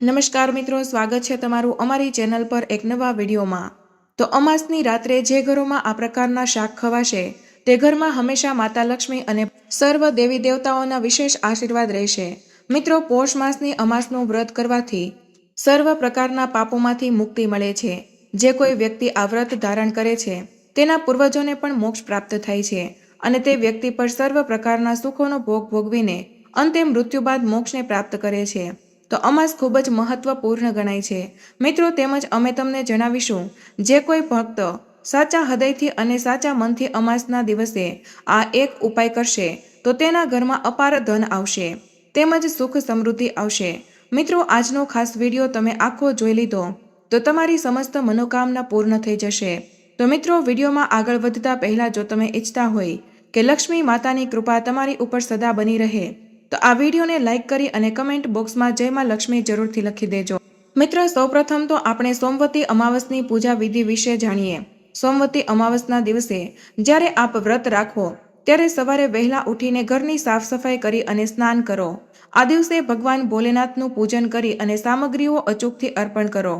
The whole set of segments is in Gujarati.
નમસ્કાર મિત્રો, સ્વાગત છે તમારું અમારી ચેનલ પર એક નવા વિડીયોમાં. તો અમાસની રાત્રે જે ઘરોમાં આ પ્રકારના શાક ખવાશે, તે ઘરમાં હંમેશા માતા લક્ષ્મી અને સર્વ દેવી દેવતાઓના વિશેષ આશીર્વાદ રહેશે. મિત્રો, પોષ માસની અમાસનું વ્રત કરવાથી સર્વ પ્રકારના પાપોમાંથી મુક્તિ મળે છે. જે કોઈ વ્યક્તિ આ વ્રત ધારણ કરે છે, તેના પૂર્વજોને પણ મોક્ષ પ્રાપ્ત થાય છે અને તે વ્યક્તિ પર સર્વ પ્રકારના સુખોનો ભોગ ભોગવીને અંતે મૃત્યુ બાદ મોક્ષને પ્રાપ્ત કરે છે. તો અમાસ ખૂબ જ મહત્વપૂર્ણ ગણાય છે. મિત્રો, તેમજ અમે તમને જણાવીશું, જે કોઈ ભક્ત સાચા હૃદયથી અને સાચા મનથી અમાસના દિવસે આ એક ઉપાય કરશે, તો તેના ઘરમાં અપાર ધન આવશે, તેમજ સુખ સમૃદ્ધિ આવશે. મિત્રો, આજનો ખાસ વીડિયો તમે આખો જોઈ લીધો, તો તમારી સમસ્ત મનોકામના પૂર્ણ થઈ જશે. તો મિત્રો, વિડીયોમાં આગળ વધતા પહેલા જો તમે ઈચ્છતા હોય કે લક્ષ્મી માતાની કૃપા તમારી ઉપર સદા બની રહે તો આ વિડીયોને લાઇક કરી અને કમેન્ટ બોક્સમાં જય માં લક્ષ્મી જરૂરથી લખી દેજો. મિત્ર, સૌપ્રથમ તો આપણે સોમવતી અમાવસની પૂજા વિધિ વિશે જાણીએ. સોમવતી અમાવસના દિવસે જ્યારે આપ વ્રત રાખો, ત્યારે સવારે વહેલા ઉઠીને ઘરની સાફ સફાઈ કરી અને સ્નાન કરો. આ દિવસે ભગવાન ભોલેનાથનું પૂજન કરી અને સામગ્રીઓ અચૂકથી અર્પણ કરો.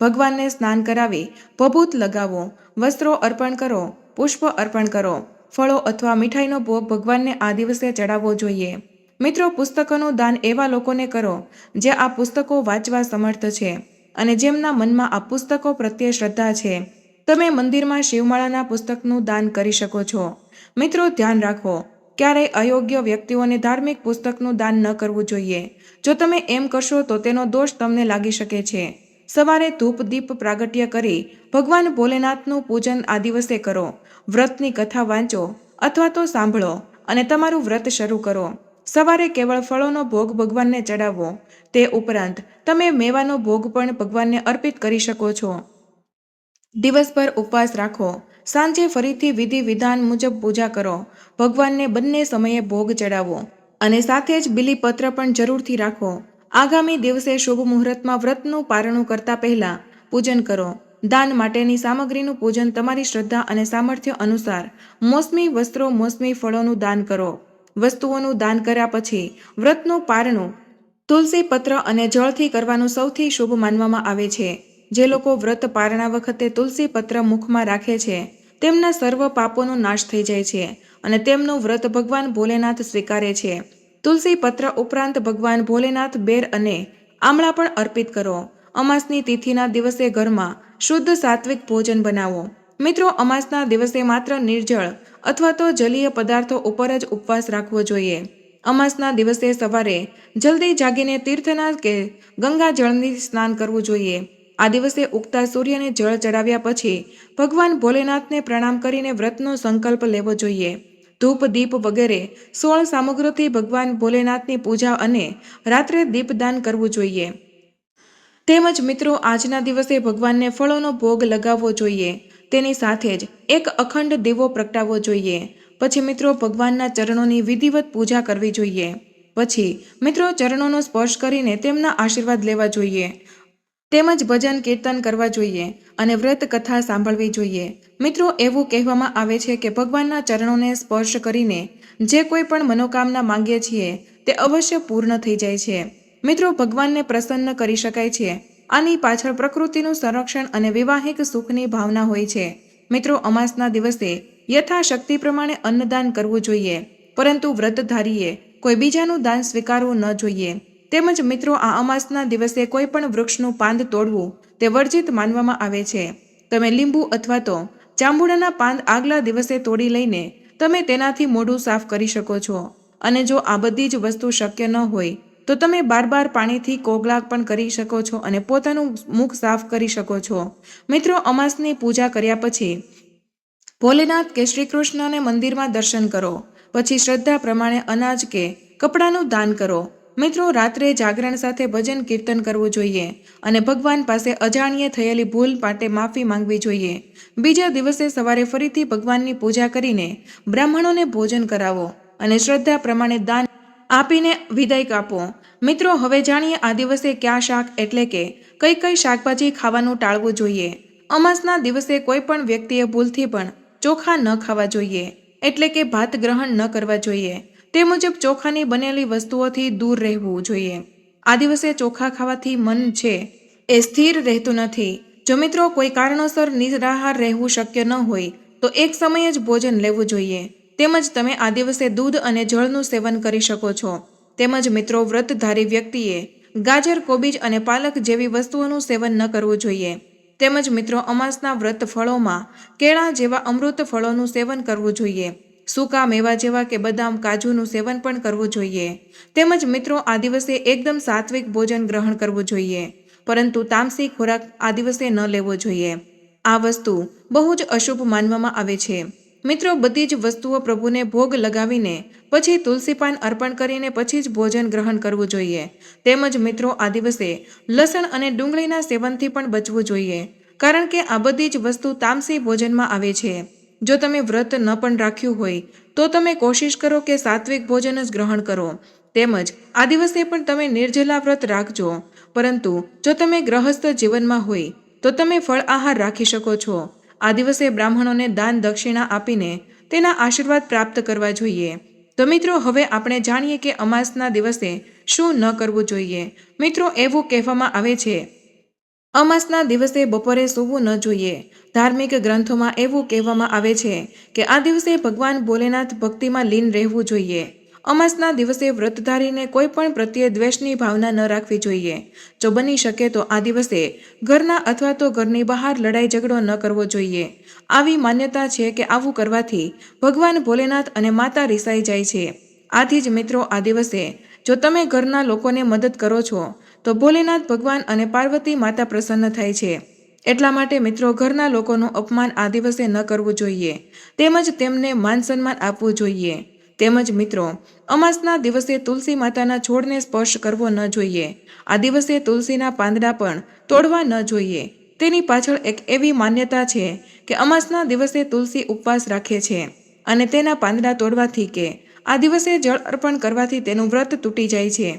ભગવાનને સ્નાન કરાવી ભભૂત લગાવો, વસ્ત્રો અર્પણ કરો, પુષ્પ અર્પણ કરો. ફળો અથવા મીઠાઈનો ભોગ ભગવાનને આ દિવસે ચડાવવો જોઈએ. મિત્રો, પુસ્તકોનું દાન એવા લોકોને કરો, જે આ પુસ્તકો વાંચવા સમર્થ છે અને જેમના મનમાં આ પુસ્તકો પ્રત્યે શ્રદ્ધા છે. તમે મંદિરમાં શિવમાળાના પુસ્તકનું દાન કરી શકો છો. મિત્રો, ધ્યાન રાખો, ક્યારેય અયોગ્ય વ્યક્તિઓને ધાર્મિક પુસ્તકનું દાન ન કરવું જોઈએ. જો તમે એમ કરશો, તો તેનો દોષ તમને લાગી શકે છે. સવારે ધૂપ દીપ પ્રાગટ્ય કરી ભગવાન ભોલેનાથનું પૂજન આ દિવસે કરો. વ્રતની કથા વાંચો અથવા તો સાંભળો અને તમારું વ્રત શરૂ કરો. સવારે કેવળ ફળોનો ભોગ ભગવાનને ચડાવો તે ઉપરાંત તમે મેવાનો ભોગ પણ ભગવાનને અર્પિત કરી શકો છો. દિવસભર ઉપવાસ રાખો, સાંજે ફરીથી વિધિ વિધાન મુજબ પૂજા કરો, ભગવાનને બંને સમયે ભોગ ચડાવો અને સાથે જ બિલીપત્ર પણ જરૂરથી રાખો. આગામી દિવસે શુભ મુહૂર્તમાં વ્રતનું પારણું કરતા પહેલા પૂજન કરો. દાન માટેની સામગ્રીનું પૂજન તમારી શ્રદ્ધા અને સામર્થ્ય અનુસાર મોસમી વસ્ત્રો મોસમી ફળોનું દાન કરો. વસ્તુઓનું દાન કર્યા પછી વ્રતનું પારણું તુલસી પત્ર અને જળથી કરવાનું સૌથી શુભ માનવામાં આવે છે. જે લોકો વ્રત પારણા વખતે તુલસી પત્ર મુખમાં રાખે છે, તેમના સર્વ પાપોનો નાશ થઈ જાય છે અને તેમનું વ્રત ભગવાન ભોલેનાથ સ્વીકારે છે. તુલસી પત્ર ઉપરાંત ભગવાન ભોલેનાથ બેર અને આમળા પણ અર્પિત કરો. અમાસની તિથિના દિવસે ઘરમાં શુદ્ધ સાત્વિક ભોજન બનાવો. મિત્રો, અમાસના દિવસે માત્ર નિર્જળ અથવા તો જલીય પદાર્થો ઉપર જ ઉપવાસ રાખવો જોઈએ. અમાસના દિવસે સવારે જલ્દી જાગીને તીર્થના કે ગંગા જળની સ્નાન કરવું જોઈએ. આ દિવસે ઉગતા સૂર્યને જળ ચડાવ્યા પછી ભગવાન ભોલેનાથને પ્રણામ કરીને વ્રતનો સંકલ્પ લેવો જોઈએ. ધૂપ, દીપ વગેરે સોળ સામગ્રીથી ભગવાન ભોલેનાથની પૂજા અને રાત્રે દીપદાન કરવું જોઈએ. તેમજ મિત્રો, આજના દિવસે ભગવાનને ફળોનો ભોગ લગાવવો જોઈએ. તેની સાથે જ એક અખંડ દીવો પ્રગટાવવો જોઈએ. પછી મિત્રો ભગવાનના ચરણોની વિધિવત પૂજા કરવી જોઈએ. પછી મિત્રો ચરણોનો સ્પર્શ કરીને તેમના આશીર્વાદ લેવા જોઈએ. તેમજ ભજન કીર્તન કરવા જોઈએ અને વ્રત કથા સાંભળવી જોઈએ. મિત્રો એવું કહેવામાં આવે છે કે ભગવાનના ચરણોને સ્પર્શ કરીને જે કોઈ પણ મનોકામના માંગીએ છીએ તે અવશ્ય પૂર્ણ થઈ જાય છે. મિત્રો ભગવાનને પ્રસન્ન કરી શકાય છે. આની પાછળ પ્રકૃતિનું સંરક્ષણ અને વિવાહિક સુખની ભાવના હોય છે. મિત્રો, અમાસના દિવસે યથાશક્તિ પ્રમાણે અન્નદાન કરવું જોઈએ. પરંતુ વ્રતધારીએ કોઈ બીજાનું દાન સ્વીકારવું ન જોઈએ. તેમજ મિત્રો, આ અમાસના દિવસે કોઈ પણ વૃક્ષનું પાંદ તોડવું તે વર્જિત માનવામાં આવે છે. તમે લીંબુ અથવા તો જાંબુડાના પાંદ આગલા દિવસે તોડી લઈને તમે તેનાથી મોઢું સાફ કરી શકો છો. અને જો આ બધી જ વસ્તુ શક્ય ન હોય તો તમે બાર બાર પાણીથી કોગળા પણ કરી શકો છો અને પોતાનું મુખ સાફ કરી શકો છો. મિત્રો, અમાસની પૂજા કર્યા પછી ભોલેનાથ કે શ્રી કૃષ્ણને મંદિરમાં દર્શન કરો. પછી શ્રદ્ધા પ્રમાણે અનાજ કે કપડાનું દાન કરો. મિત્રો, રાત્રે જાગરણ સાથે ભજન કીર્તન કરવું જોઈએ અને ભગવાન પાસે અજાણ્યે થયેલી ભૂલ માટે માફી માંગવી જોઈએ. બીજા દિવસે સવારે ફરીથી ભગવાનની પૂજા કરીને બ્રાહ્મણોને ભોજન કરાવો અને શ્રદ્ધા પ્રમાણે દાન આપીને વિદાય કાપો. મિત્રો, હવે જાણીએ આ દિવસે કયા શાક એટલે કે કઈ કઈ શાકભાજી ખાવાનું ટાળવું જોઈએ. અમાસના દિવસે કોઈ પણ વ્યક્તિએ ભૂલથી પણ ચોખા ન ખાવા જોઈએ, એટલે કે ભાત ગ્રહણ ન કરવા જોઈએ. તે મુજબ ચોખાની બનેલી વસ્તુઓથી દૂર રહેવું જોઈએ. આ દિવસે ચોખા ખાવાથી મન છે એ સ્થિર રહેતું નથી. જો મિત્રો કોઈ કારણોસર નિરાહાર રહેવું શક્ય ન હોય, તો એક સમયે જ ભોજન લેવું જોઈએ. તેમજ તમે આ દિવસે દૂધ અને જળનું સેવન કરી શકો છો. તેમજ મિત્રો, વ્રતધારી વ્યક્તિએ ગાજર, કોબીજ અને પાલક જેવી વસ્તુઓનું સેવન ન કરવું જોઈએ. તેમજ મિત્રો, અમાસના વ્રત ફળોમાં કેળા જેવા અમૃત ફળોનું સેવન કરવું જોઈએ. સૂકા મેવા જેવા કે બદામ, કાજુનું સેવન પણ કરવું જોઈએ. તેમજ મિત્રો, આ દિવસે એકદમ સાત્વિક ભોજન ગ્રહણ કરવું જોઈએ. પરંતુ તામસી ખોરાક આ દિવસે ન લેવો જોઈએ. આ વસ્તુ બહુ જ અશુભ માનવામાં આવે છે. મિત્રો, બધી જ વસ્તુઓ પ્રભુને ભોગ લગાવીને પછી તુલસીપાન અર્પણ કરીને પછી જ ભોજન ગ્રહણ કરવું જોઈએ. તેમજ મિત્રો, આ દિવસે લસણ અને ડુંગળીના સેવનથી પણ બચવું જોઈએ. કારણ કે આ બધી જ વસ્તુ તામસી ભોજનમાં આવે છે. જો તમે વ્રત ન પણ રાખ્યું હોય, તો તમે કોશિશ કરો કે સાત્વિક ભોજન જ ગ્રહણ કરો. તેમજ આ દિવસે પણ તમે નિર્જલા વ્રત રાખજો. પરંતુ જો તમે ગ્રહસ્થ જીવનમાં હોય, તો તમે ફળ આહાર રાખી શકો છો. આ દિવસે બ્રાહ્મણોને દાન દક્ષિણા આપીને તેના આશીર્વાદ પ્રાપ્ત કરવા જોઈએ. તો મિત્રો, હવે આપણે જાણીએ કે અમાસના દિવસે શું ન કરવું જોઈએ. મિત્રો, એવું કહેવામાં આવે છે, અમાસના દિવસે બપોરે સૂવું ન જોઈએ. ધાર્મિક ગ્રંથોમાં એવું કહેવામાં આવે છે કે આ દિવસે ભગવાન ભોલેનાથ ભક્તિમાં લીન રહેવું જોઈએ. અમાસના દિવસે વ્રતધારીને કોઈ પણ પ્રત્યે દ્વેષની ભાવના ન રાખવી જોઈએ. જો બની શકે તો આ દિવસે ઘરના અથવા તો ઘરની બહાર લડાઈ ઝઘડો ન કરવો જોઈએ. આવી માન્યતા છે કે આવું કરવાથી ભગવાન ભોલેનાથ અને માતા રિસાઈ જાય છે. આથી જ મિત્રો, આ દિવસે જો તમે ઘરના લોકોને મદદ કરો છો, તો ભોલેનાથ ભગવાન અને પાર્વતી માતા પ્રસન્ન થાય છે. એટલા માટે મિત્રો, ઘરના લોકોનું અપમાન આ દિવસે ન કરવું જોઈએ. તેમજ તેમને માન સન્માન આપવું જોઈએ. તેમજ મિત્રો, અમાસના દિવસે તુલસી માતાના છોડને સ્પર્શ કરવો ન જોઈએ. આ દિવસે તુલસીના પાંદડા પણ તોડવા ન જોઈએ. તેની પાછળ એક એવી માન્યતા છે કે અમાસના દિવસે તુલસી ઉપવાસ રાખે છે અને તેના પાંદડા તોડવાથી કે આ દિવસે જળ અર્પણ કરવાથી તેનું વ્રત તૂટી જાય છે.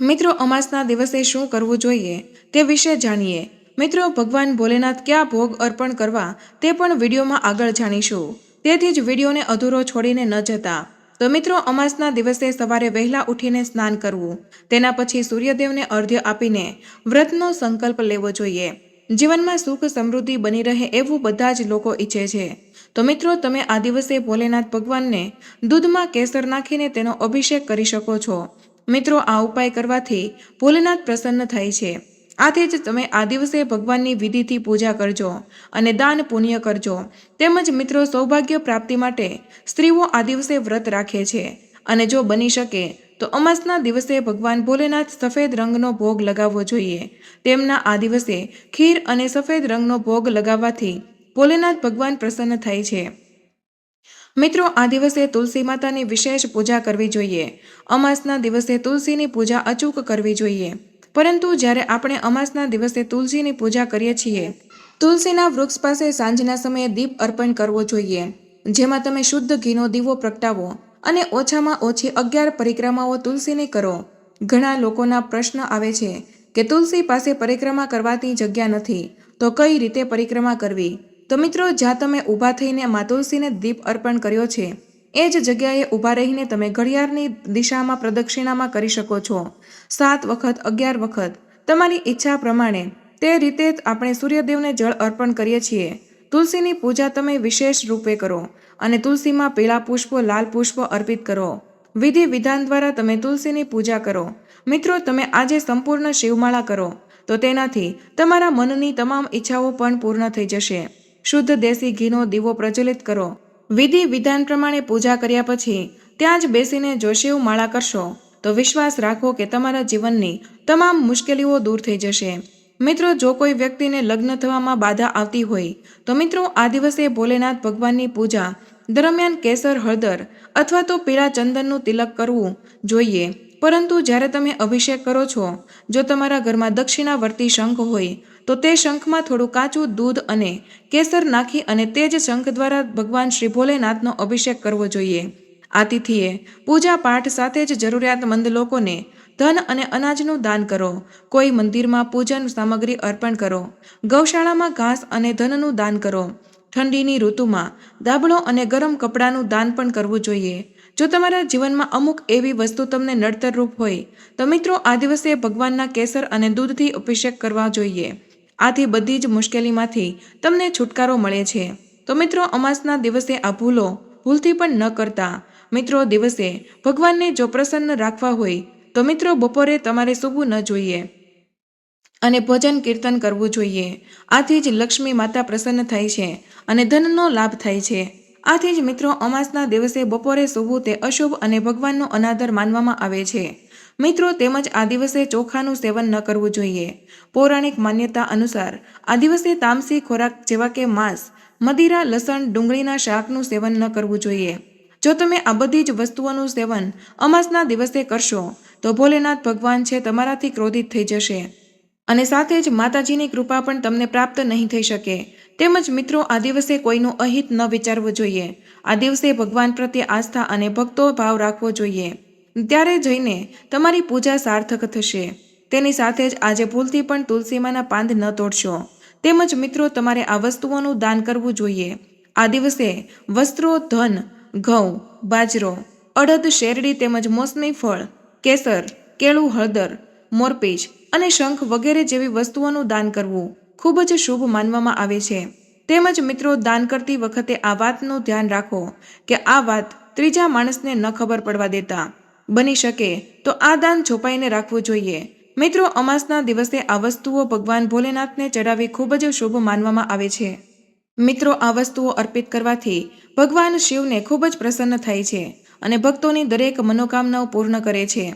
મિત્રો, અમાસના દિવસે શું કરવું જોઈએ તે વિશે જાણીએ. મિત્રો, ભગવાન ભોલેનાથ ક્યાં ભોગ અર્પણ કરવા તે પણ વિડીયોમાં આગળ જાણીશું. તેથી જ વિડીયોને અધૂરો છોડીને ન જતા. તો મિત્રો, અમાસના દિવસે સવારે વહેલા ઉઠીને સ્નાન કરવું. તેના પછી સૂર્યદેવને અર્ધ્ય આપીને વ્રતનો સંકલ્પ લેવો જોઈએ. જીવનમાં સુખ સમૃદ્ધિ બની રહે એવું બધા જ લોકો ઈચ્છે છે. તો મિત્રો, તમે આ દિવસે ભોલેનાથ ભગવાનને દૂધમાં કેસર નાખીને તેનો અભિષેક કરી શકો છો. મિત્રો, આ ઉપાય કરવાથી ભોલેનાથ પ્રસન્ન થાય છે. આથી જ તમે આ દિવસે ભગવાનની વિધિથી પૂજા કરજો અને દાન પુણ્ય કરજો. તેમજ મિત્રો, સૌભાગ્ય પ્રાપ્તિ માટે સ્ત્રીઓ આ દિવસે વ્રત રાખે છે. અને જો બની શકે, તો અમાસના દિવસે ભગવાન ભોલેનાથ સફેદ રંગનો ભોગ લગાવવો જોઈએ. તેમના આ દિવસે ખીર અને સફેદ રંગનો ભોગ લગાવવાથી ભોલેનાથ ભગવાન પ્રસન્ન થાય છે. મિત્રો, આ દિવસે તુલસી માતાની વિશેષ પૂજા કરવી જોઈએ. અમાસના દિવસે તુલસીની પૂજા અચૂક કરવી જોઈએ. પરંતુ જ્યારે આપણે અમાસના દિવસે તુલસીની પૂજા કરીએ છીએ, તુલસીના વૃક્ષ પાસે સાંજના સમયે દીપ અર્પણ કરવો જોઈએ, જેમાં તમે શુદ્ધ ઘીનો દીવો પ્રગટાવો અને ઓછામાં ઓછી અગિયાર પરિક્રમાઓ તુલસીની કરો. ઘણા લોકોના પ્રશ્ન આવે છે કે તુલસી પાસે પરિક્રમા કરવાથી જગ્યા નથી, તો કઈ રીતે પરિક્રમા કરવી? તો મિત્રો, જ્યાં તમે ઊભા થઈને મા તુલસીને દીપ અર્પણ કર્યો છે એ જ જગ્યાએ ઊભા રહીને તમે ઘડિયાળની દિશામાં પ્રદક્ષિણામાં કરી શકો છો. સાત વખત, અગિયાર વખત. તમારી ઈચ્છા પ્રમાણે તે રીતે આપણે સૂર્યદેવને જળ અર્પણ કરીએ છીએ. તુલસીની પૂજા તમે વિશેષ રૂપે કરો અને તુલસીમાં પીળા પુષ્પો, લાલ પુષ્પો અર્પિત કરો. વિધિ વિધાન દ્વારા તમે તુલસીની પૂજા કરો. મિત્રો, તમે આજે સંપૂર્ણ શિવમાળા કરો, તો તેનાથી તમારા મનની તમામ ઈચ્છાઓ પણ પૂર્ણ થઈ જશે. શુદ્ધ દેશી ઘીનો દીવો પ્રજ્વલિત કરો. વિધિ વિધાન પ્રમાણે પૂજા કર્યા પછી ત્યાં જ બેસીને જો શિવ માળા કરશો. તો વિશ્વાસ રાખો કે તમારા જીવનની તમામ મુશ્કેલીઓ દૂર થઈ જશે. મિત્રો, જો કોઈ વ્યક્તિને લગ્ન થવામાં બાધા આવતી હોય, તો મિત્રો, આ દિવસે ભોલેનાથ ભગવાનની પૂજા દરમિયાન કેસર હળદર અથવા તો પીળા ચંદનનું તિલક કરવું જોઈએ. પરંતુ જ્યારે તમે અભિષેક કરો છો, જો તમારા ઘરમાં દક્ષિણાવર્તી શંખ હોય, તો તે શંખમાં થોડું કાચું દૂધ અને કેસર નાખી અને તે જ શંખ દ્વારા ભગવાન શ્રી ભોલેનાથનો અભિષેક કરવો જોઈએ. આ તિથિએ પૂજા પાઠ સાથે જ જરૂરિયાતમંદ લોકોને ધન અને અનાજનું દાન કરો. કોઈ મંદિરમાં પૂજન સામગ્રી અર્પણ કરો. ગૌશાળામાં ઘાસ અને ધનનું દાન કરો. ઠંડીની ઋતુમાં દાબળો અને ગરમ કપડાનું દાન પણ કરવું જોઈએ. જો તમારા જીવનમાં અમુક એવી વસ્તુ તમને નડતરરૂપ હોય, તો મિત્રો આ દિવસે ભગવાનના કેસર અને દૂધથી અભિષેક કરવા જોઈએ. આથી બધી જ મુશ્કેલીમાંથી તમને છુટકારો મળે છે. તો મિત્રો, અમાસના દિવસે આ ભૂલો ભૂલથી પણ ન કરતા. મિત્રો, દિવસે ભગવાનને જો પ્રસન્ન રાખવા હોય, તો મિત્રો બપોરે તમારે સૂવું ન જોઈએ અને ભજન કીર્તન કરવું જોઈએ. આથી જ લક્ષ્મી માતા પ્રસન્ન થાય છે અને ધનનો લાભ થાય છે. આથી જ મિત્રો, અમાસના દિવસે બપોરે સૂવું તે અશુભ અને ભગવાનનો અનાદર માનવામાં આવે છે. મિત્રો, તેમજ આ દિવસે ચોખાનું સેવન ન કરવું જોઈએ. પૌરાણિક માન્યતા અનુસાર, આ દિવસે તામસી ખોરાક જેવા કે માંસ, મદિરા, લસણ, ડુંગળીના શાકનું સેવન ન કરવું જોઈએ. જો તમે આ બધી જ વસ્તુઓનું સેવન અમાસના દિવસે કરશો, તો ભોલેનાથ ભગવાન છે તમારાથી ક્રોધિત થઈ જશે. અને સાથે જ માતાજીની કૃપા પણ તમને પ્રાપ્ત નહીં થઈ શકે. તેમજ મિત્રો, આ દિવસે કોઈનું અહિત ન વિચારવું જોઈએ. આ દિવસે ભગવાન પ્રત્યે આસ્થા અને ભક્તો ભાવ રાખવો જોઈએ. ત્યારે જઈને તમારી પૂજા સાર્થક થશે. તેની સાથે જ આજે ભૂલથી પણ તુલસીમાના પાંદ ન તોડશો. તેમજ મિત્રો, તમારે આ વસ્તુઓનું દાન કરવું જોઈએ. આ દિવસે વસ્ત્રો, ધન, ઘઉં, બાજરો, અડદ, શેરડી તેમજ મોસમી ફળ, કેસર, કેળું, હળદર, મોરપીચ અને શંખ વગેરે જેવી વસ્તુઓનું દાન કરવું. ખૂબ જ શુભ માનવામાં આવે છે. તેમજ મિત્રો, દાન કરતી વખતે આ વાતનું ધ્યાન રાખો કે આ વાત ત્રીજા માણસને ન ખબર પડવા દેતા. બની શકે તો આ દાન છુપાઈને રાખવું જોઈએ. મિત્રો, અમાસના દિવસે આ વસ્તુઓ ભગવાન ભોલેનાથને ચડાવી ખૂબ જ શુભ માનવામાં આવે છે. મિત્રો, આ વસ્તુઓ અર્પિત કરવાથી ભગવાન શિવને ખૂબ જ પ્રસન્ન થાય છે અને ભક્તોની દરેક મનોકામનાઓ પૂર્ણ કરે છે.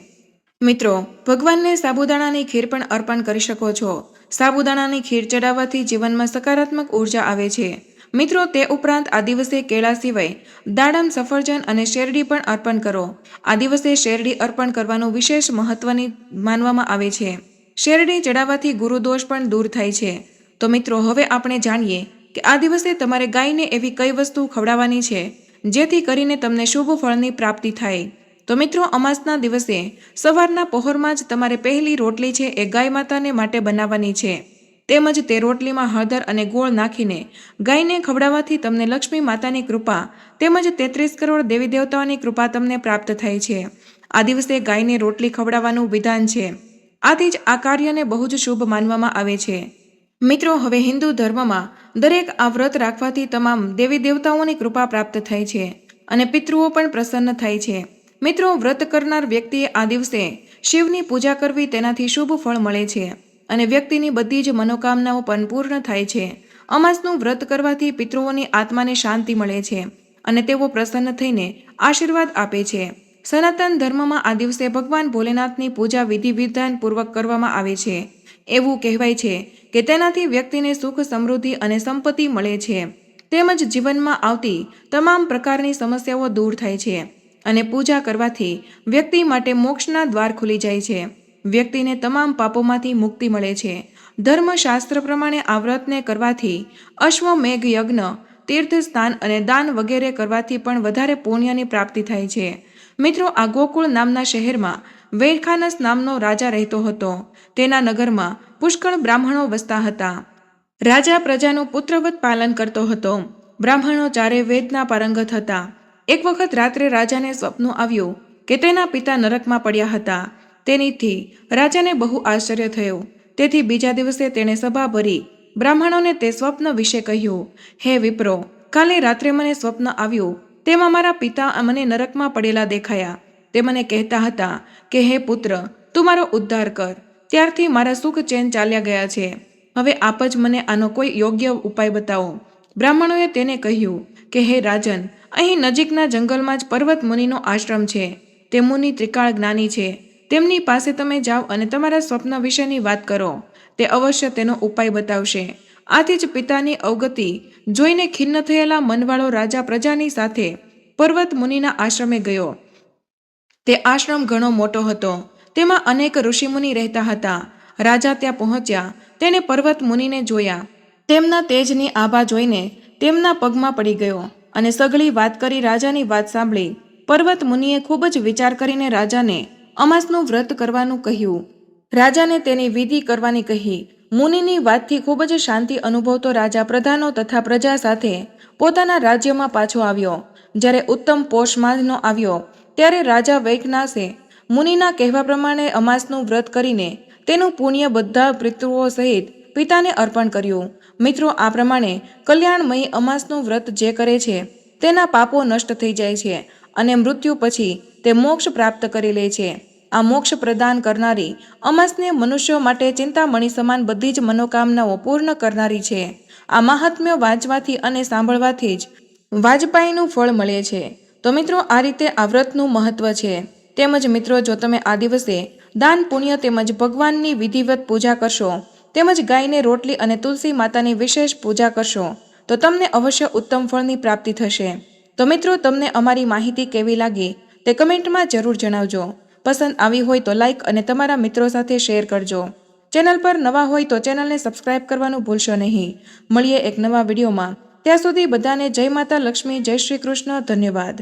મિત્રો, ભગવાનને સાબુદાણાની ખીર પણ અર્પણ કરી શકો છો. સાબુદાણાની ખીર ચડાવવાથી જીવનમાં સકારાત્મક ઊર્જા આવે છે. મિત્રો, તે ઉપરાંત આ દિવસે કેળા સિવાય દાડમ, સફરજન અને શેરડી પણ અર્પણ કરો. આ દિવસે શેરડી અર્પણ કરવાનું વિશેષ મહત્વની માનવામાં આવે છે. શેરડી ચડાવવાથી ગુરુદોષ પણ દૂર થાય છે. તો મિત્રો, હવે આપણે જાણીએ કે આ દિવસે તમારે ગાયને એવી કઈ વસ્તુ ખવડાવવાની છે, જેથી કરીને તમને શુભ ફળની પ્રાપ્તિ થાય. તો મિત્રો, અમાસના દિવસે સવારના પહોરમાં જ તમારે પહેલી રોટલી છે એ ગાય માતાને માટે બનાવવાની છે. તેમજ તે રોટલીમાં હળદર અને ગોળ નાખીને ગાયને ખવડાવવાથી તમને લક્ષ્મી માતાની કૃપા તેમજ તેત્રીસ કરોડ દેવી દેવતાઓની કૃપા તમને પ્રાપ્ત થાય છે. આ દિવસે ગાયને રોટલી ખવડાવવાનું વિધાન છે. આથી જ આ કાર્યને બહુ જ શુભ માનવામાં આવે છે. મિત્રો, હવે હિન્દુ ધર્મમાં દરેક આ વ્રત રાખવાથી તમામ દેવી દેવતાઓની કૃપા પ્રાપ્ત થાય છે અને પિતૃઓ પણ પ્રસન્ન થાય છે. મિત્રો, વ્રત કરનાર વ્યક્તિએ આ દિવસે શિવની પૂજા કરવી તેનાથી શુભ ફળ મળે છે અને વ્યક્તિની બધી જ મનોકામનાઓ પણ પૂર્ણ થાય છે. અમાસનું વ્રત કરવાથી પિતૃઓની આત્માને શાંતિ મળે છે અને તેઓ પ્રસન્ન થઈને આશીર્વાદ આપે છે. સનાતન ધર્મમાં આ દિવસે ભગવાન ભોલેનાથની પૂજા વિધિ વિધાન પૂર્વક કરવામાં આવે છે. એવું કહેવાય છે કે તેનાથી વ્યક્તિને સુખ, સમૃદ્ધિ અને સંપત્તિ મળે છે. તેમજ જીવનમાં આવતી તમામ પ્રકારની સમસ્યાઓ દૂર થાય છે. અને પૂજા કરવાથી વ્યક્તિ માટે મોક્ષના દ્વાર ખુલી જાય છે. વ્યક્તિને તમામ પાપોમાંથી મુક્તિ મળે છે. ધર્મશાસ્ત્ર પ્રમાણે આ વ્રતને કરવાથી અશ્વમેઘ યજ્ઞ તીર્થ સ્નાન અને દાન વગેરે કરવાથી પણ વધારે પુણ્યની પ્રાપ્તિ થાય છે. મિત્રો, આ ગોકુળ નામના શહેરમાં વેરખાનસ નામનો રાજા રહેતો હતો. તેના નગરમાં પુષ્કળ બ્રાહ્મણો વસતા હતા. રાજા પ્રજાનું પુત્રવત પાલન કરતો હતો. બ્રાહ્મણો ચારે વેદના પારંગત હતા. એક વખત રાત્રે રાજાને સ્વપ્ન આવ્યું કે તેના પિતા નરકમાં પડ્યા હતા. તેનીથી રાજાને બહુ આશ્ચર્ય થયું. તેથી બીજા દિવસે તેણે સભા ભરી બ્રાહ્મણોને તે સ્વપ્ન વિશે કહ્યું, હે વિપ્રો, કાલે રાત્રે મને સ્વપ્ન આવ્યું. તેમાં મારા પિતા મને નરકમાં પડેલા દેખાયા. તે મને કહેતા હતા કે, હે પુત્ર, તું મારો ઉદ્ધાર કર. ત્યારથી મારા સુખ ચેન ચાલ્યા ગયા છે. હવે આપ જ મને આનો કોઈ યોગ્ય ઉપાય બતાવો. બ્રાહ્મણોએ તેને કહ્યું કે, હે રાજન, અહીં નજીકના જંગલમાં જ પર્વત મુનિનો આશ્રમ છે. તે મુનિ ત્રિકાળ જ્ઞાની છે. તેમની પાસે તમે જાઓ અને તમારા સ્વપ્ન વિશેની વાત કરો. તે અવશ્ય તેનો ઉપાય બતાવશે. આથી જ પિતાની અવગતિ જોઈને ખિન્ન થયેલા મનવાળો રાજા પ્રજાની સાથે પર્વત મુનિના આશ્રમે ગયો. તે આશ્રમ ઘણો મોટો હતો. તેમાં અનેક ઋષિમુનિ રહેતા હતા. રાજા ત્યાં પહોંચ્યા. તેને પર્વત મુનિને જોયા. તેમના તેજની આભા જોઈને તેમના પગમાં પડી ગયો અને સઘળી વાત કરી રાજાની વાત સાંભળી પર્વત મુનિએ ખૂબ જ વિચાર કરીને રાજાને અમાસનું વ્રત કરવાનું કહ્યું. રાજાને તેની વિધિ કરવાની કહી. મુનિની વાતથી ખૂબ જ શાંતિ અનુભવતો રાજા પ્રધાનો તથા પ્રજા સાથે પોતાના રાજ્યમાં પાછો આવ્યો. જ્યારે ઉત્તમ પોષ માસનો આવ્યો, ત્યારે રાજા વૈકનાથે મુનિના કહેવા પ્રમાણે અમાસનું વ્રત કરીને તેનું પુણ્ય બધા પિતૃઓ સહિત પિતાને અર્પણ કર્યું. મિત્રો, આ પ્રમાણે કલ્યાણમયી અમાસનું વ્રત જે કરે છે, તેના પાપો નષ્ટ થઈ જાય છે અને મૃત્યુ પછી તે મોક્ષ પ્રાપ્ત કરી લે છે. આ મોક્ષ પ્રદાન કરનારી અમાસને મનુષ્યો માટે ચિંતામણી સમાન બધી જ મનોકામનાઓ પૂર્ણ કરનારી છે. આ મહાત્મ્ય વાંચવાથી અને સાંભળવાથી જ વાજપાઈનું ફળ મળે છે. તો મિત્રો, આ રીતે આ વ્રતનું મહત્વ છે. તેમજ મિત્રો, જો તમે આ દિવસે દાન પુણ્ય તેમજ ભગવાનની વિધિવત પૂજા કરશો તેમજ ગાયને રોટલી અને તુલસી માતાની વિશેષ પૂજા કરશો, તો તમને અવશ્ય ઉત્તમ ફળની પ્રાપ્તિ થશે. તો મિત્રો, તમને અમારી માહિતી કેવી લાગી તે કમેન્ટમાં જરૂર જણાવજો. પસંદ આવી હોય તો લાઈક અને તમારા મિત્રો સાથે શેર કરજો. ચેનલ પર નવા હોય તો ચેનલને સબસ્ક્રાઇબ કરવાનું ભૂલશો નહીં. મળીએ એક નવા વિડીયોમાં. ત્યાં સુધી બધાને જય માતા લક્ષ્મી, જય શ્રી કૃષ્ણ, ધન્યવાદ.